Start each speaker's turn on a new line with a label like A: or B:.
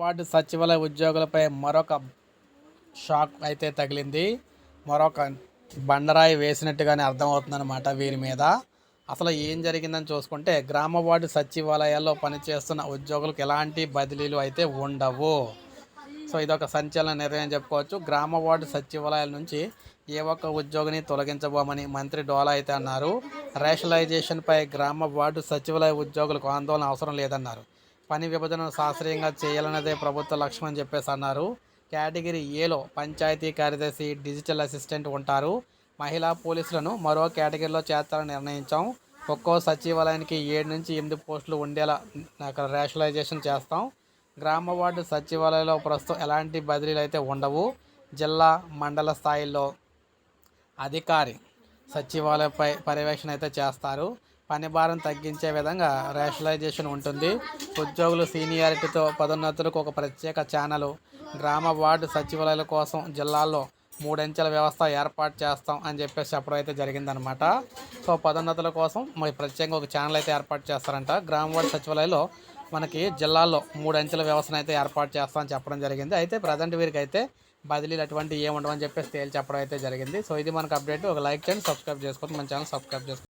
A: Ward సచివాలయ ఉద్యోగులపై మరొక shock అయితే తగిలింది. మరొక బండరాయి వేసినట్టుగానే అర్థమవుతుందన్నమాట వీరి మీద. అసలు ఏం జరిగిందని చూసుకుంటే గ్రామ వార్డు సచివాలయాల్లో పనిచేస్తున్న ఉద్యోగులకు ఎలాంటి బదిలీలు అయితే ఉండవు. సో ఇదొక సంచలన నిర్ణయం చెప్పుకోవచ్చు. గ్రామ వార్డు సచివాలయాల నుంచి ఏ ఒక్క ఉద్యోగిని తొలగించబోమని మంత్రి డోలా అయితే అన్నారు. రేషనలైజేషన్పై గ్రామ వార్డు సచివాలయ ఉద్యోగులకు ఆందోళన అవసరం లేదన్నారు. పని విభజనను శాస్త్రీయంగా చేయాలన్నదే ప్రభుత్వ లక్ష్యం అని చెప్పేసి అన్నారు. కేటగిరీ ఏలో పంచాయతీ కార్యదర్శి డిజిటల్ అసిస్టెంట్ ఉంటారు. మహిళా పోలీసులను మరో కేటగిరీలో చేర్చాలని నిర్ణయించాం. ఒక్కో సచివాలయానికి ఏడు నుంచి ఎనిమిది పోస్టులు ఉండేలా అక్కడ రేషనలైజేషన్ చేస్తాం. గ్రామ వార్డు సచివాలయంలో ప్రస్తుతం ఎలాంటి బదిలీలు అయితే ఉండవు. జిల్లా మండల స్థాయిలో అధికారి సచివాలయపై పర్యవేక్షణ అయితే చేస్తారు. పని భారం తగ్గించే విధంగా రేషనలైజేషన్ ఉంటుంది. ఉద్యోగులు సీనియారిటీతో పదోన్నతులకు ఒక ప్రత్యేక ఛానల్ గ్రామ వార్డు సచివాలయాల కోసం జిల్లాల్లో మూడంచెల వ్యవస్థ ఏర్పాటు చేస్తాం అని చెప్పేసి చెప్పడం అయితే జరిగిందనమాట సో పదోన్నతుల కోసం మరి ప్రత్యేకంగా ఒక ఛానల్ అయితే ఏర్పాటు చేస్తారంట. గ్రామ వార్డు సచివాలయంలో మనకి జిల్లాల్లో మూడంచెల వ్యవస్థను అయితే ఏర్పాటు చేస్తామని చెప్పడం జరిగింది. అయితే ప్రజెంట్ వీరికి అయితే బదిలీలు అటువంటి ఏముండవని చెప్పేసి తేల్చి చెప్పడం అయితే జరిగింది. సో ఇది మనకు అప్డేట్ ఒక లైక్ చేయండి సబ్స్క్రైబ్ చేసుకోండి. మన ఛానల్ సబ్స్క్రైబ్ చేసుకోండి.